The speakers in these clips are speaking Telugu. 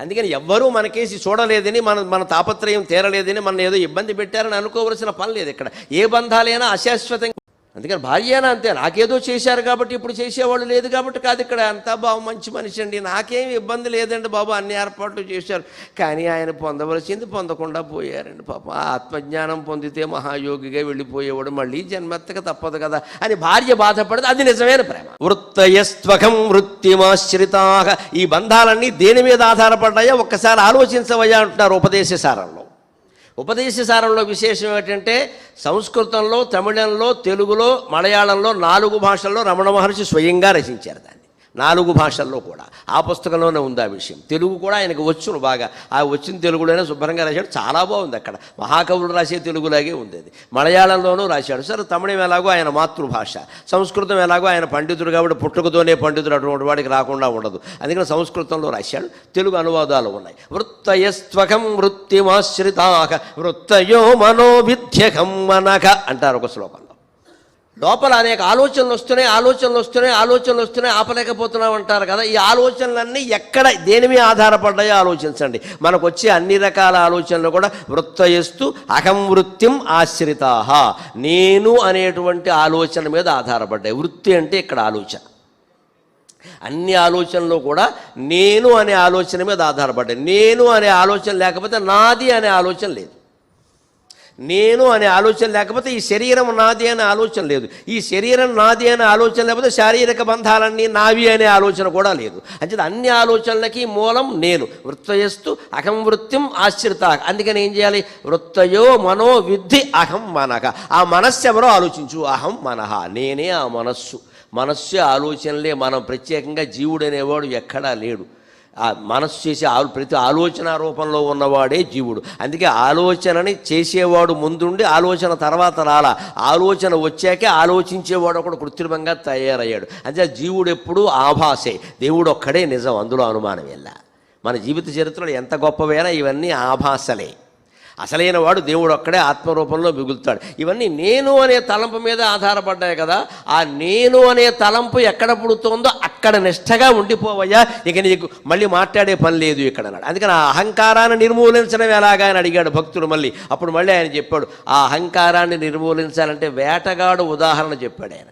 అందుకని ఎవ్వరూ మనకేసి చూడలేదని మన మన తాపత్రయం తీరలేదని మన ఏదో ఇబ్బంది పెట్టారని అనుకోవలసిన పని లేదు ఇక్కడ. ఏ బంధాలైనా అశాశ్వతంగా అందుకని భార్య అంతే నాకేదో చేశారు కాబట్టి ఇప్పుడు చేసేవాళ్ళు లేదు కాబట్టి కాదు ఇక్కడ అంతా బాబు మంచి మనిషి అండి. నాకేం ఇబ్బంది లేదండి బాబు అన్ని ఏర్పాట్లు చేశారు. కానీ ఆయన పొందవలసింది పొందకుండా పోయారండి పాప. ఆ ఆత్మజ్ఞానం పొందితే మహాయోగిగా వెళ్ళిపోయేవాడు మళ్ళీ జన్మెత్తక తప్పదు కదా అని భార్య బాధపడదు. అది నిజమైన ప్రేమ. వృత్తయస్త్వకం వృత్తిమాశ్రితా. ఈ బంధాలన్నీ దేని మీద ఆధారపడ్డాయో ఒక్కసారి ఆలోచించవయ్యా అంటున్నారు ఉపదేశ సారంలో. ఉపదేశ సారంలో విశేషం ఏంటంటే సంస్కృతంలో తమిళంలో తెలుగులో మలయాళంలో నాలుగు భాషల్లో రమణ మహర్షి స్వయంగా రచించారు దాన్ని. నాలుగు భాషల్లో కూడా. ఆ పుస్తకంలోనే ఉంది ఆ విషయం. తెలుగు కూడా ఆయనకు వచ్చును బాగా. ఆ వచ్చిన తెలుగులోనే శుభ్రంగా రాశాడు. చాలా బాగుంది అక్కడ. మహాకవులు రాసే తెలుగులాగే ఉంది అది మలయాళంలోనూ రాశాడు. సరే తమిళం ఎలాగో ఆయన మాతృభాష. సంస్కృతం ఎలాగో ఆయన పండితుడు కాబట్టి పుట్టుకతోనే పండితుడు అటువంటి వాడికి రాకుండా ఉండదు. అందుకని సంస్కృతంలో రాశాడు. తెలుగు అనువాదాలు ఉన్నాయి. వృత్తయస్త్వకం వృత్తిమాశ్రితాక వృత్తయో మనోవిద్యకం మనక అంటారు ఒక శ్లోకం. లోపల అనేక ఆలోచనలు వస్తున్నాయి ఆలోచనలు వస్తున్నాయి ఆలోచనలు వస్తున్నాయి ఆపలేకపోతున్నాం అంటారు కదా. ఈ ఆలోచనలన్నీ ఎక్కడ దేని మీద ఆధారపడ్డాయో ఆలోచించండి. మనకు వచ్చే అన్ని రకాల ఆలోచనలు కూడా వృత్తయస్తు అహం వృత్తిం ఆశ్రితా నేను అనేటువంటి ఆలోచన మీద ఆధారపడ్డాయి. వృత్తి అంటే ఇక్కడ ఆలోచన. అన్ని ఆలోచనలు కూడా నేను అనే ఆలోచన మీద ఆధారపడ్డాయి. నేను అనే ఆలోచన లేకపోతే నాది అనే ఆలోచన లేదు. నేను అనే ఆలోచన లేకపోతే ఈ శరీరం నాది అనే ఆలోచన లేదు. ఈ శరీరం నాది అనే ఆలోచన లేకపోతే శారీరక బంధాలన్నీ నావి అనే ఆలోచన కూడా లేదు. అంటే అన్ని ఆలోచనలకి మూలం నేను. వృత్తయస్తు అహం వృత్తిం ఆశ్రిత. అందుకని ఏం చేయాలి? వృత్తయో మనో విద్ధి అహం మనక ఆ మనస్సు ఎవరో ఆలోచించు. అహం మనహ నేనే ఆ మనస్సు. మనస్సు ఆలోచనలే మనం. ప్రత్యేకంగా జీవుడు అనేవాడు ఎక్కడా లేడు. మనస్సు చేసే ఆ ప్రతి ఆలోచన రూపంలో ఉన్నవాడే జీవుడు. అందుకే ఆలోచనని చేసేవాడు ముందుండి ఆలోచన తర్వాత రాలా. ఆలోచన వచ్చాకే ఆలోచించేవాడు ఒకడు కృత్రిమంగా తయారయ్యాడు. అంతే జీవుడు ఎప్పుడూ ఆభాసే. దేవుడు ఒక్కడే నిజం అందులో అనుమానం వెళ్ళా మన జీవిత చరిత్రలో ఎంత గొప్పవైనా ఇవన్నీ ఆభాసలే. అసలైన వాడు దేవుడు ఒక్కడే ఆత్మరూపంలో మిగులుతాడు. ఇవన్నీ నేను అనే తలంపు మీద ఆధారపడ్డాయి కదా ఆ నేను అనే తలంపు ఎక్కడ పుడుతోందో అక్కడ నిష్టగా ఉండిపోవయ్యా. ఇక నీకు మళ్ళీ మాట్లాడే పని లేదు ఇక్కడ అన్నాడు. అందుకని ఆ అహంకారాన్ని నిర్మూలించడం ఎలాగా అని అడిగాడు భక్తుడు మళ్ళీ. అప్పుడు మళ్ళీ ఆయన చెప్పాడు ఆ అహంకారాన్ని నిర్మూలించాలంటే వేటగాడు ఉదాహరణ చెప్పాడు ఆయన.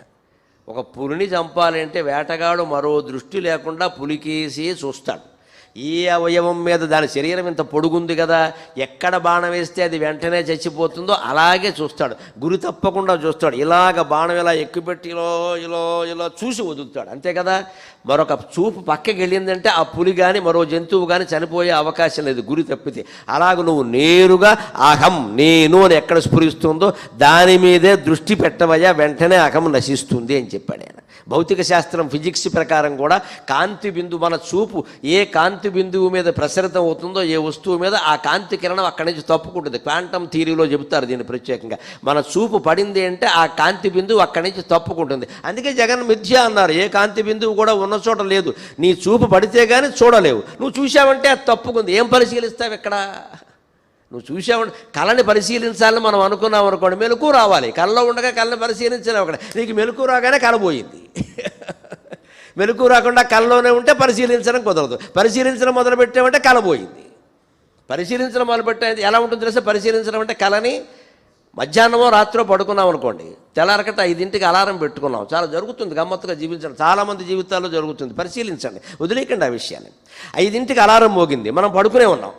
ఒక పులిని చంపాలంటే వేటగాడు మరో దృష్టి లేకుండా పులికేసి చూస్తాడు. ఈ అవయవం మీద దాని శరీరం ఇంత పొడుగుంది కదా ఎక్కడ బాణం వేస్తే అది వెంటనే చచ్చిపోతుందో అలాగే చూస్తాడు. గురి తప్పకుండా చూస్తాడు. ఇలాగ బాణం ఇలా ఎక్కుపెట్టి ఇలా ఇలా ఇలా చూసి వదులుతాడు. అంతే కదా? మరొక చూపు పక్కకి వెళ్ళిందంటే ఆ పులి కానీ మరో జంతువు కానీ చనిపోయే అవకాశం లేదు గురి తప్పితే. అలాగ నువ్వు నేరుగా అహం నేను అని ఎక్కడ స్ఫురిస్తుందో దాని మీదే దృష్టి పెట్టవయ్యా వెంటనే అహం నశిస్తుంది అని చెప్పాడు ఆయన. భౌతిక శాస్త్రం ఫిజిక్స్ ప్రకారం కూడా కాంతి బిందువు మన చూపు. ఏ కాంతి బిందువు మీద ప్రసరితం అవుతుందో ఏ వస్తువు మీద ఆ కాంతి కిరణం అక్కడి నుంచి తప్పుకుంటుంది. క్వాంటమ్ థీరీలో చెబుతారు దీన్ని ప్రత్యేకంగా. మన చూపు పడింది అంటే ఆ కాంతి బిందువు అక్కడి నుంచి తప్పుకుంటుంది. అందుకే జగన్ మిథ్య అన్నారు ఏ కాంతి బిందువు కూడా ఉన్న చోట లేదు. నీ చూపు పడితే కానీ చూడలేవు. నువ్వు చూసావంటే అది తప్పుకుంది. ఏం పరిశీలిస్తావు ఇక్కడ? నువ్వు చూసావు కళని పరిశీలించాలని మనం అనుకున్నాం అనుకోండి మెలకు రావాలి. కళ్ళలో ఉండగా కళ్ళని పరిశీలించాలి అక్కడ. నీకు మెలకు రాగానే కళ పోయింది. మెలకు రాకుండా కళ్ళలోనే ఉంటే పరిశీలించడం కుదరదు. పరిశీలించడం మొదలుపెట్టామంటే కళ పోయింది. పరిశీలించడం మొదలుపెట్టే ఎలా ఉంటుంది తెలుసా? పరిశీలించడం అంటే కళని మధ్యాహ్నమో రాత్రో పడుకున్నాం అనుకోండి. తెల్లారకట ఐదింటికి అలారం పెట్టుకున్నాం. చాలా జరుగుతుంది గమ్మత్తుగా జీవించడం. చాలామంది జీవితాల్లో జరుగుతుంది. పరిశీలించండి. వదిలేకండి ఆ విషయాన్ని. ఐదింటికి అలారం మోగింది. మనం పడుకునే ఉన్నాం.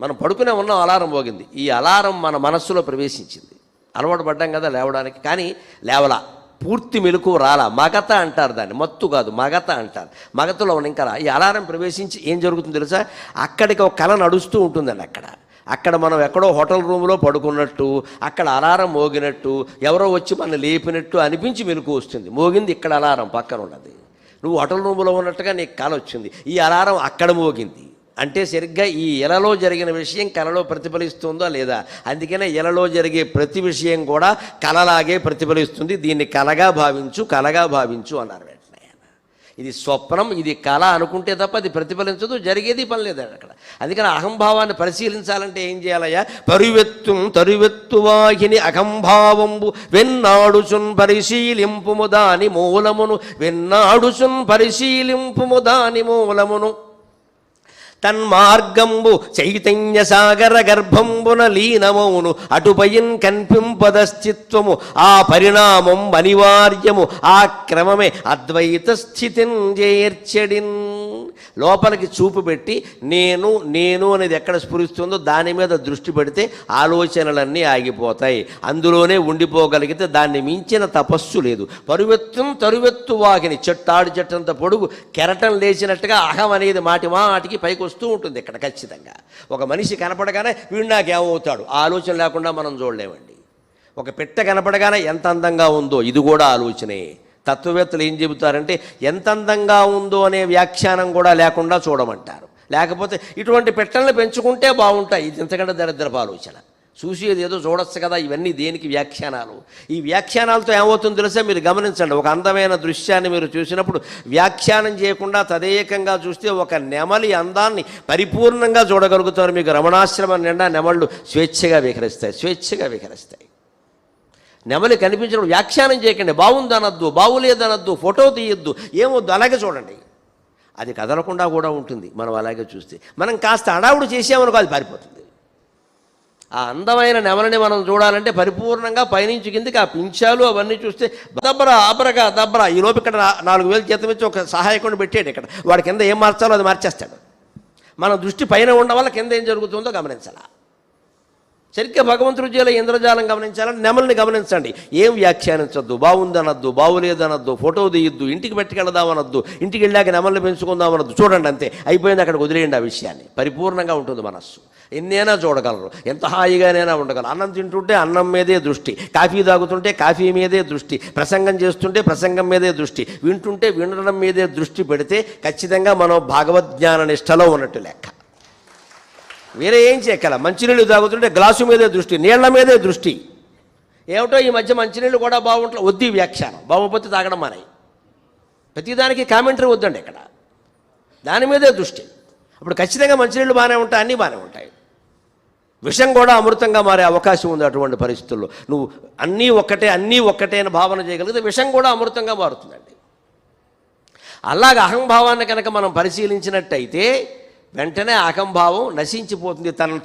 మనం పడుకునే ఉన్నాం అలారం మోగింది ఈ అలారం మన మనస్సులో ప్రవేశించింది. అలవాటు పడ్డాం కదా లేవడానికి. కానీ లేవలా. పూర్తి మెలకు రాలా. మగత అంటారు దాన్ని. మత్తు కాదు మగత అంటారు. మగతలో ఉన్న ఇంకా ఈ అలారం ప్రవేశించి ఏం జరుగుతుంది తెలుసా? అక్కడికి ఒక కళ నడుస్తూ ఉంటుందండి అక్కడ. అక్కడ మనం ఎక్కడో హోటల్ రూమ్లో పడుకున్నట్టు అక్కడ అలారం మోగినట్టు ఎవరో వచ్చి మనం లేపినట్టు అనిపించి మెలకు వస్తుంది. మోగింది ఇక్కడ అలారం పక్కన ఉన్నది నువ్వు హోటల్ రూమ్లో ఉన్నట్టుగా నీకు కళ వచ్చింది. ఈ అలారం అక్కడ మోగింది. అంటే సరిగ్గా ఈ ఎలలో జరిగిన విషయం కళలో ప్రతిఫలిస్తుందా లేదా? అందుకనే ఎలలో జరిగే ప్రతి విషయం కూడా కళలాగే ప్రతిఫలిస్తుంది. దీన్ని కలగా భావించు కలగా భావించు అన్నారు వెంటనే ఇది స్వప్నం ఇది కళ అనుకుంటే తప్ప అది ప్రతిఫలించదు జరిగేది పని లేదు అక్కడ. అందుకని అహంభావాన్ని పరిశీలించాలంటే ఏం చేయాలయ్యా? పరువెత్తు తరువెత్తు వాహిని అహంభావంబు వెన్నాడుచున్ పరిశీలింపుము దాని మూలమును వెన్నాడుచున్ పరిశీలింపుము దాని మూలమును. తన్మార్గంబు చైతన్య సాగర గర్భంబున లీనమౌను అటుపయిన్ కన్పింపదశ్చిత్వము ఆ పరిణామం అనివార్యము ఆ క్రమమే అద్వైత స్థితిన్ చేర్చడిన్ లోపలికి చూపు పెట్టి నేను నేను అనేది ఎక్కడ స్ఫురిస్తుందో దాని మీద దృష్టి పెడితే ఆలోచనలన్నీ ఆగిపోతాయి. అందులోనే ఉండిపోగలిగితే దాన్ని మించిన తపస్సు లేదు. పరువెత్తం తరువెత్తు వాకిని చెట్టాడు చెట్టంత పొడుగు కెరటం లేచినట్టుగా అహం అనేది మాటి మాటికి పైకి వస్తూ ఉంటుంది ఇక్కడ ఖచ్చితంగా. ఒక మనిషి కనపడగానే వీడు నాకేమవుతాడు ఆలోచన లేకుండా మనం చూడలేమండి. ఒక పెట్ట కనపడగానే ఎంత అందంగా ఉందో ఇది కూడా ఆలోచనే. తత్వవేత్తలు ఏం చెబుతారంటే ఎంత అందంగా ఉందో అనే వ్యాఖ్యానం కూడా లేకుండా చూడమంటారు. లేకపోతే ఇటువంటి పెట్టెలను పెంచుకుంటే బాగుంటాయి. ఇది ఎంతకంటే దరిద్రపు ఆలోచన. చూసేది ఏదో చూడొచ్చు కదా ఇవన్నీ దేనికి వ్యాఖ్యానాలు? ఈ వ్యాఖ్యానాలతో ఏమవుతుందో తెలుసా? మీరు గమనించండి. ఒక అందమైన దృశ్యాన్ని మీరు చూసినప్పుడు వ్యాఖ్యానం చేయకుండా తదేకంగా చూస్తే ఒక నెమలి అందాన్ని పరిపూర్ణంగా చూడగలుగుతారు. మీకు రమణాశ్రమం నిండా నెమళ్ళు స్వేచ్ఛగా విహరిస్తాయి. స్వేచ్ఛగా విహరిస్తాయి. నెమలి కనిపించడం వ్యాఖ్యానం చేయకండి. బాగుందనద్దు బాగులేదనద్దు ఫోటో తీయొద్దు ఏమొద్దు అలాగే చూడండి. అది కదలకుండా కూడా ఉంటుంది మనం అలాగే చూస్తే. మనం కాస్త అడావుడు చేసామనుకో అది పారిపోతుంది. ఆ అందమైన నెమలని మనం చూడాలంటే పరిపూర్ణంగా పైనుంచి కిందకి ఆ పింఛాలు అవన్నీ చూస్తే దబ్బరా అబరగా దబ్బరా. ఈ లోపు ఇక్కడ నాలుగు వేలు జీతం ఇచ్చి ఒక సహాయకుడిని పెట్టాడు ఇక్కడ. వాడి కింద ఏం మార్చాలో అది మార్చేస్తాడు. మన దృష్టి పైన ఉండడం వల్ల కింద ఏం జరుగుతుందో గమనించాలా? సరిగ్గా భగవంతుడు చేయాలి ఇంద్రజాలం గమనించాలని నెమల్ని గమనించండి. ఏం వ్యాఖ్యానించొద్దు? బాగుందనద్దు బాగులేదనద్దు ఫోటో తీయొద్దు ఇంటికి పెట్టుకెళ్దామనద్దు ఇంటికి వెళ్ళాక నెమల్ని పెంచుకుందామనద్దు. చూడండి అంతే అయిపోయింది అక్కడ వదిలేయండి ఆ విషయాన్ని. పరిపూర్ణంగా ఉంటుంది మనస్సు. ఎన్నైనా చూడగలరు ఎంత హాయిగానైనా ఉండగలరు. అన్నం తింటుంటే అన్నం మీదే దృష్టి కాఫీ తాగుతుంటే కాఫీ మీదే దృష్టి ప్రసంగం చేస్తుంటే ప్రసంగం మీదే దృష్టి వింటుంటే వినడం మీదే దృష్టి పెడితే ఖచ్చితంగా మనం భగవద్జ్ఞాన నిష్టలో ఉన్నట్టు లెక్క. వేరే ఏం చేయగల మంచినీళ్ళు తాగుతుంటే గ్లాసు మీదే దృష్టి నీళ్ళ మీదే దృష్టి. ఏమిటో ఈ మధ్య మంచినీళ్ళు కూడా బాగుంటాయి వద్దు ఈ వ్యాఖ్యానం. బాగోపోతే తాగడం మానాయి. ప్రతిదానికి కామెంటరీ వద్దండి ఇక్కడ. దాని మీదే దృష్టి. అప్పుడు ఖచ్చితంగా మంచినీళ్ళు బాగానే ఉంటాయి అన్నీ బాగానే ఉంటాయి. విషం కూడా అమృతంగా మారే అవకాశం ఉంది అటువంటి పరిస్థితుల్లో. నువ్వు అన్నీ ఒక్కటే అన్నీ ఒక్కటే అని భావన చేయగలిగితే విషం కూడా అమృతంగా మారుతుందండి. అలాగ అహంభావాన్ని కనుక మనం పరిశీలించినట్టయితే వెంటనే అహంభావం నశించిపోతుంది. తన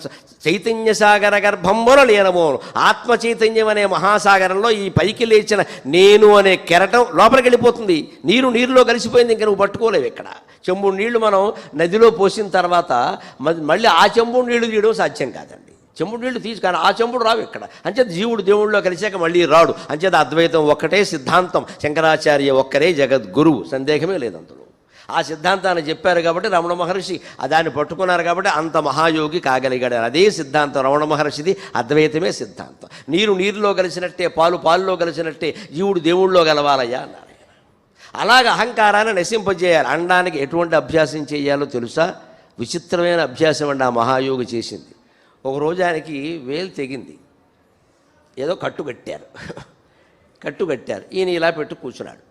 చైతన్య సాగర గర్భంబున లీనమోను ఆత్మ చైతన్యం అనే మహాసాగరంలో ఈ పైకి లేచిన నేను అనే కెరటం లోపలికి వెళ్ళిపోతుంది. నీరు నీరులో కలిసిపోయింది ఇంక నువ్వు పట్టుకోలేవు ఇక్కడ. చెంబు నీళ్ళు మనం నదిలో పోసిన తర్వాత మళ్ళీ ఆ చెంబు నీళ్ళు తీయడం సాధ్యం కాదండి. చెంబుడు నీళ్ళు తీసుకుని కానీ ఆ చెంబుడు రావు ఇక్కడ. అంచేత జీవుడు దేవుడిలో కలిసాక మళ్ళీ రాడు. అంచేత అద్వైతం ఒక్కటే సిద్ధాంతం. శంకరాచార్య ఒక్కరే జగద్గురువు. సందేహమే లేదు అందులో ఆ సిద్ధాంతాన్ని చెప్పారు కాబట్టి రమణ మహర్షి దాన్ని పట్టుకున్నారు కాబట్టి అంత మహాయోగి కాగలిగాడు. అదే సిద్ధాంతం రమణ మహర్షిది అద్వైతమే సిద్ధాంతం. నీరు నీరులో కలిసినట్టే పాలు పాలులో కలిసినట్టే జీవుడు దేవుళ్ళలో గలవాలయ్యా అన్నారు అలాగ అహంకారాన్ని నశింపజేయాలి. అనడానికి ఎటువంటి అభ్యాసం చేయాలో తెలుసా? విచిత్రమైన అభ్యాసం అండి ఆ మహాయోగి చేసింది. ఒకరోజు ఆయనకి వేలు తెగింది. ఏదో కట్టు కట్టారు కట్టు కట్టారు ఈయన ఇలా పెట్టు కూర్చున్నాడు.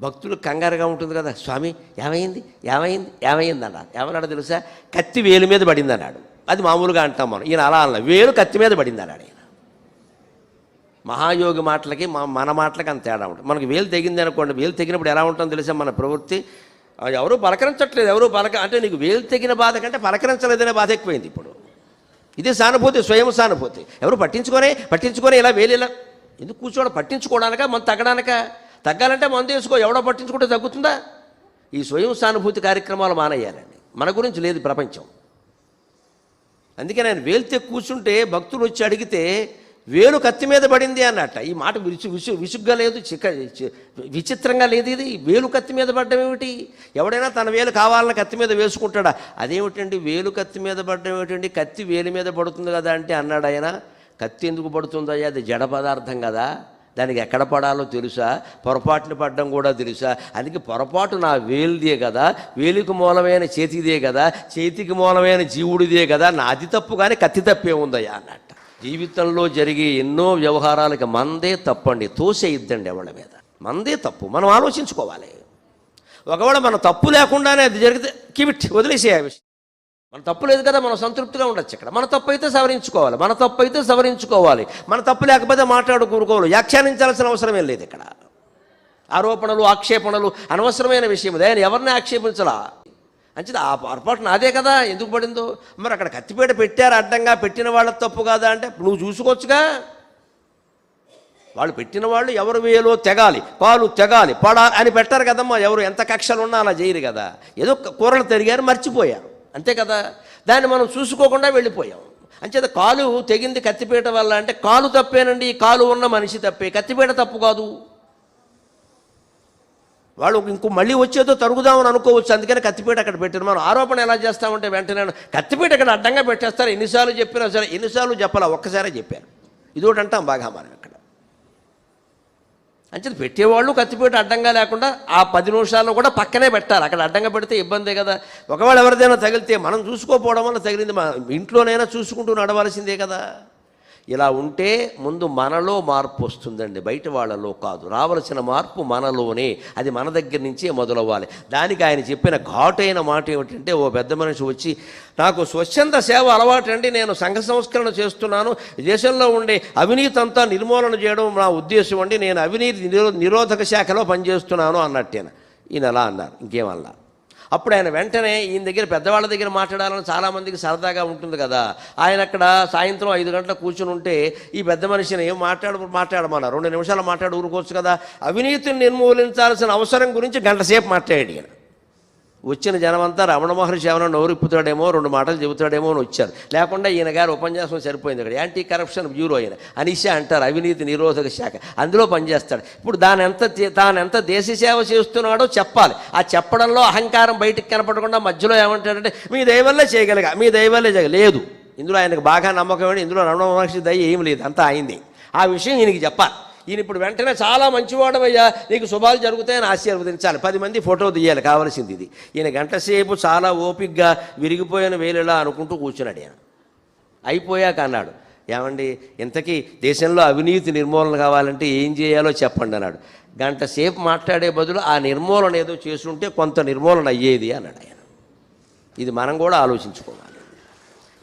భక్తులు కంగారుగా ఉంటుంది కదా స్వామి ఏమైంది? ఏమైంది? ఏమైంది అన్నారు ఏమన్నాడు తెలుసా? కత్తి వేలు మీద పడింది అన్నాడు అది మామూలుగా అంటాం మనం. ఈయన అలా అన్న వేలు కత్తి మీద పడింది అన్నాడు ఈయన. మహాయోగి మాటలకి మా మన మాటలకి అంత తేడా ఉంటుంది. మనకి వేలు తెగింది అనుకోండి వేలు తెగినప్పుడు ఎలా ఉంటుందో తెలుసా మన ప్రవృత్తి? ఆ, ఎవరు పలకరించట్లేదు. ఎవరు పలక అంటే నీకు వేలు తెగిన బాధ కంటే పలకరించలేదనే బాధ ఎక్కువైంది ఇప్పుడు. ఇది సానుభూతి స్వయం సానుభూతి. ఎవరు పట్టించుకొని పట్టించుకొని ఇలా వేలు ఇలా ఎందుకు కూర్చోవడం పట్టించుకోవడానిక? మనం తగ్గడానిక? తగ్గాలంటే మందు వేసుకో ఎవడో పట్టించుకుంటే తగ్గుతుందా? ఈ స్వయం సానుభూతి కార్యక్రమాలు మానేయాలండి. మన గురించి లేదు ప్రపంచం. అందుకే నేను వేలితే కూర్చుంటే భక్తులు వచ్చి అడిగితే వేలు కత్తి మీద పడింది అన్నట్ట. ఈ మాట విసు విసు విసుగ్గా లేదు చిక్క విచిత్రంగా లేదు ఇది. వేలు కత్తి మీద పడ్డం ఏమిటి? ఎవడైనా తన వేలు కావాలని కత్తి మీద వేసుకుంటాడా? అదేమిటండి వేలు కత్తి మీద పడ్డం ఏమిటండి? కత్తి వేలు మీద పడుతుంది కదా అంటే అన్నాడు ఆయన. కత్తి ఎందుకు పడుతుందయ్యా? అది జడ పదార్థం కదా. దానికి ఎక్కడ పడాలో తెలుసా? పొరపాటును పడ్డం కూడా తెలుసా? అందుకే పొరపాటు నా వేలుదే కదా వేలికి మూలమైన చేతిదే కదా చేతికి మూలమైన జీవుడిదే కదా నాది తప్పు కానీ కత్తి తప్పే ఉందయ్యా అన్నట్ట. జీవితంలో జరిగే ఎన్నో వ్యవహారాలకి మందే తప్పండి తోసేయిద్దండి ఎవళ్ళ మీద. మందే తప్పు మనం ఆలోచించుకోవాలి. ఒకవేళ మన తప్పు లేకుండానే అది జరిగితే కివిట్ వదిలేసే ఆ విషయం. మన తప్పు లేదు కదా మనం సంతృప్తిగా ఉండొచ్చు ఇక్కడ. మన తప్పు అయితే సవరించుకోవాలి. మన తప్పు అయితే సవరించుకోవాలి. మన తప్పు లేకపోతే మాట్లాడు వ్యాఖ్యానించాల్సిన అవసరం ఏం లేదు ఇక్కడ. ఆరోపణలు ఆక్షేపణలు అనవసరమైన విషయం. ఆయన ఎవరిని ఆక్షేపించలా? అంచేది ఆ పొరపాటు నాదే కదా. ఎందుకు పడిందో? మరి అక్కడ కత్తిపేట పెట్టారు అడ్డంగా. పెట్టిన వాళ్ళ తప్పు కాదా అంటే నువ్వు చూసుకోవచ్చుగా. వాళ్ళు పెట్టిన వాళ్ళు ఎవరు వేలో తెగాలి పాలు తెగాలి. పడా అని పెట్టారు కదమ్మా ఎవరు. ఎంత కక్షలు ఉన్నా అలా చేయరు కదా. ఏదో కూరలు తిరిగారు మర్చిపోయారు. అంతే కదా? దాన్ని మనం చూసుకోకుండా వెళ్ళిపోయాం. అంచేత కాలు తెగింది కత్తిపీట వల్ల అంటే కాలు తప్పేనండి కాలు ఉన్న మనిషి తప్పే. కత్తిపీట తప్పు కాదు. వాళ్ళు ఇంకో మళ్ళీ వచ్చేదో తరుగుదామని అనుకోవచ్చు అందుకని కత్తిపీట అక్కడ పెట్టారు. మనం ఆరోపణ ఎలా చేస్తామంటే వెంటనే కత్తిపీట అక్కడ అడ్డంగా పెట్టేస్తారు. ఎన్నిసార్లు చెప్పినా సరే ఎన్నిసార్లు చెప్పాలా? ఒక్కసారే చెప్పారు. ఇదోటి అంటాం బాగా మనం అంచేది పెట్టేవాళ్ళు కత్తిపేట అడ్డంగా లేకుండా ఆ పది నిమిషాల్లో కూడా పక్కనే పెట్టాలి. అక్కడ అడ్డంగా పెడితే ఇబ్బందే కదా. ఒకవేళ ఎవరిదైనా తగిలితే మనం చూసుకోపోవడం వల్ల తగిలింది. మా ఇంట్లోనైనా చూసుకుంటూ నడవాల్సిందే కదా. ఇలా ఉంటే ముందు మనలో మార్పు వస్తుందండి. బయట వాళ్ళలో కాదు. రావలసిన మార్పు మనలోనే. అది మన దగ్గర నుంచే మొదలవ్వాలి. దానికి ఆయన చెప్పిన ఘాటైన మాట ఏమిటంటే ఓ పెద్ద మనిషి వచ్చి నాకు స్వచ్ఛంద సేవ అలవాటు అండి. నేను సంఘ సంస్కరణ చేస్తున్నాను. దేశంలో ఉండే అవినీతి అంతా నిర్మూలన చేయడం నా ఉద్దేశం అండి. నేను అవినీతి నిరో నిరోధక శాఖలో పనిచేస్తున్నాను అన్నట్టేన ఈయన. అలా అన్నారు. ఇంకేమల్లా అప్పుడు ఆయన వెంటనే ఈయన దగ్గర పెద్దవాళ్ళ దగ్గర మాట్లాడాలని చాలామందికి సరదాగా ఉంటుంది కదా. ఆయన అక్కడ సాయంత్రం ఐదు గంటల కూర్చుని ఉంటే ఈ పెద్ద మనిషిని ఏం మాట్లాడు మాట్లాడమన్నారు. రెండు నిమిషాలు మాట్లాడు ఊరుకోవచ్చు కదా. అవినీతిని నిర్మూలించాల్సిన అవసరం గురించి గంట సేపు మాట్లాడాడు ఈయన. వచ్చిన జనమంతా రమణ మహర్షి ఏమైనా నోరిప్పుతాడేమో రెండు మాటలు చెబుతాడేమో అని వచ్చారు. లేకుండా ఈయన గారు ఉపన్యాసం సరిపోయింది ఇక్కడ. యాంటీ కరప్షన్ బ్యూరో ఆయన. అనిషా అంటారు అవినీతి నిరోధక శాఖ. అందులో పనిచేస్తాడు. ఇప్పుడు దాని ఎంత తాను ఎంత దేశ సేవ చేస్తున్నాడో చెప్పాలి. ఆ చెప్పడంలో అహంకారం బయటికి కనపడకుండా మధ్యలో ఏమంటాడంటే మీ దయవల్లే చేయగలిగా మీ దయవల్లే చేయగ లేదు. ఇందులో ఆయనకు బాగా నమ్మకం ఇందులో రమణ మహర్షి దయ ఏం లేదు. అంతా అయింది ఆ విషయం ఈయనకి చెప్పాలి. ఈయన ఇప్పుడు వెంటనే చాలా మంచివాడమయ్యా నీకు శుభాలు జరుగుతాయని ఆశీర్వదించాలి. పది మంది ఫోటో తీయాలి కావాల్సింది ఇది. ఈయన గంటసేపు చాలా ఓపిగ్గా విరిగిపోయిన వేలులా అనుకుంటూ కూర్చున్నాడు ఈయన. అయిపోయాక అన్నాడు ఏమండి ఇంతకీ దేశంలో అవినీతి నిర్మూలన కావాలంటే ఏం చేయాలో చెప్పండి అన్నాడు. గంట సేపు మాట్లాడే బదులు ఆ నిర్మూలన ఏదో చేసుంటే కొంత నిర్మూలన అయ్యేది అన్నాడు ఆయన. ఇది మనం కూడా ఆలోచించుకోవాలి.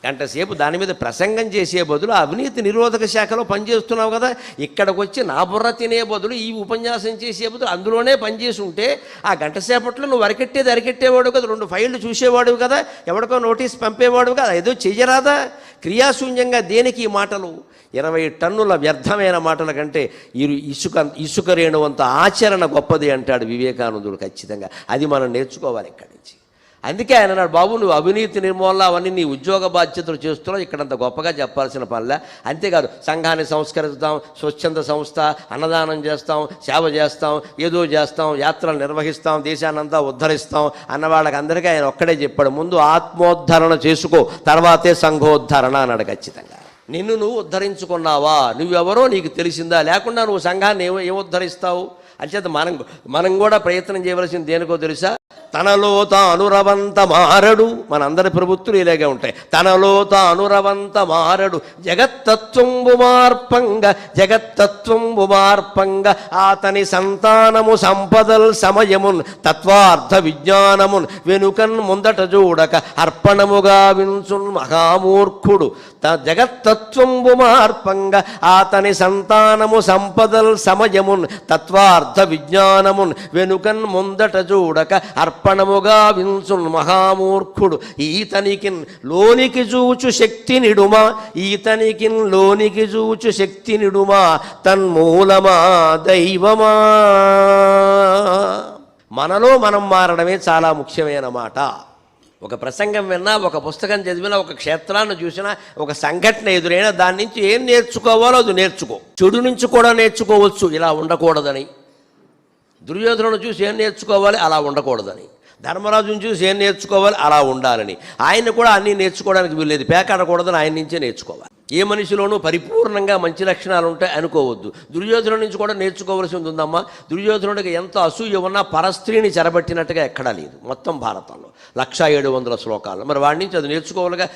గంటసేపు దాని మీద ప్రసంగం చేసే బదులు అవినీతి నిరోధక శాఖలో పనిచేస్తున్నావు కదా ఇక్కడికి వచ్చి నా బుర్ర తినే బదులు ఈ ఉపన్యాసం చేసే బదులు అందులోనే పనిచేసి ఉంటే ఆ గంటసేపట్లో నువ్వు అరికెట్టేది అరికెట్టేవాడు కదా రెండు ఫైళ్ళు చూసేవాడు కదా ఎవడికో నోటీస్ పంపేవాడు కదా ఏదో చెయ్యరాదా? క్రియాశూన్యంగా దేనికి ఈ మాటలు? ఇరవై టన్నుల వ్యర్థమైన మాటల కంటే ఇరు ఇసుక ఇసుక రేణువంత ఆచరణ గొప్పది అంటాడు వివేకానందుడు ఖచ్చితంగా. అది మనం నేర్చుకోవాలి ఇక్కడి నుంచి. అందుకే ఆయన అన్నాడు బాబు నువ్వు అవినీతి నిర్మూలన అవన్నీ నీ ఉద్యోగ బాధ్యతలు చేస్తున్నావు. ఇక్కడంత గొప్పగా చెప్పాల్సిన పనిలే. అంతేకాదు సంఘాన్ని సంస్కరిస్తాం స్వచ్ఛంద సంస్థ అన్నదానం చేస్తాం సేవ చేస్తాం ఏదో చేస్తాం యాత్రలు నిర్వహిస్తాం దేశాన్నంతా ఉద్ధరిస్తాం అన్న వాళ్ళకి అందరికీ ఆయన ఒక్కడే చెప్పాడు ముందు ఆత్మోద్ధరణ చేసుకో తర్వాతే సంఘోద్ధరణ అన్నాడు ఖచ్చితంగా. నిన్ను నువ్వు ఉద్ధరించుకున్నావా? నువ్వెవరో నీకు తెలిసిందా? లేకుండా నువ్వు సంఘాన్ని ఏం ఏం ఉద్ధరిస్తావు? అంచేత మనం మనం కూడా ప్రయత్నం చేయవలసింది దేనికో తెలుసా? తనలో తాను రవంత మారడు. మనందరి ప్రభుత్వం ఇలాగే ఉంటాయి. తనలో తాను రవంత మారడు. జగత్తత్వంబు మార్పంగ జగత్తత్వంబు మార్పంగ. ఆతని సంతానము సంపదల్ సమయమున్ తత్వార్థ విజ్ఞానమున్ వెనుకన్ ముందట చూడక అర్పణముగా వించున్ మహామూర్ఖుడు. త జగత్తత్వంబు మార్పంగ ఆతని సంతానము సంపదల్ సమయమున్ తత్వార్థ విజ్ఞానమున్ వెనుకన్ ముందట చూడక అర్ప అర్పణముగా వించున్ మహామూర్ఖుడు. ఈతనికి లోనికి చూచు శక్తి నిడుమా ఈతనికి లోనికి చూచు శక్తినిడుమా? తన్మూలమా దైవమా? మనలో మనం మారడమే చాలా ముఖ్యమైన మాట. ఒక ప్రసంగం విన్నా ఒక పుస్తకం చదివినా ఒక క్షేత్రాన్ని చూసినా ఒక సంఘటన ఎదురైనా దాని నుంచి ఏం నేర్చుకోవాలో అది నేర్చుకో. చెడు నుంచి కూడా నేర్చుకోవచ్చు. ఇలా ఉండకూడదని. దుర్యోధనను చూసి ఏం నేర్చుకోవాలి? అలా ఉండకూడదని. ధర్మరాజుని చూసి ఏం నేర్చుకోవాలి? అలా ఉండాలని. ఆయన కూడా అన్నీ నేర్చుకోవడానికి వీల్లేదు. పేకాడకూడదని ఆయన నుంచే నేర్చుకోవాలి. ఏ మనిషిలోనూ పరిపూర్ణంగా మంచి లక్షణాలు ఉంటాయి అనుకోవద్దు. దుర్యోధను నుంచి కూడా నేర్చుకోవలసి ఉందమ్మా. దుర్యోధనుడికి ఎంత అసూయ ఉన్నా పరస్త్రీని చెరబట్టినట్టుగా ఎక్కడా లేదు. మొత్తం భారతంలో. లక్షా ఏడు వందల శ్లోకాలు. మరి వాడి నుంచి అది నేర్చుకోవాలిగా?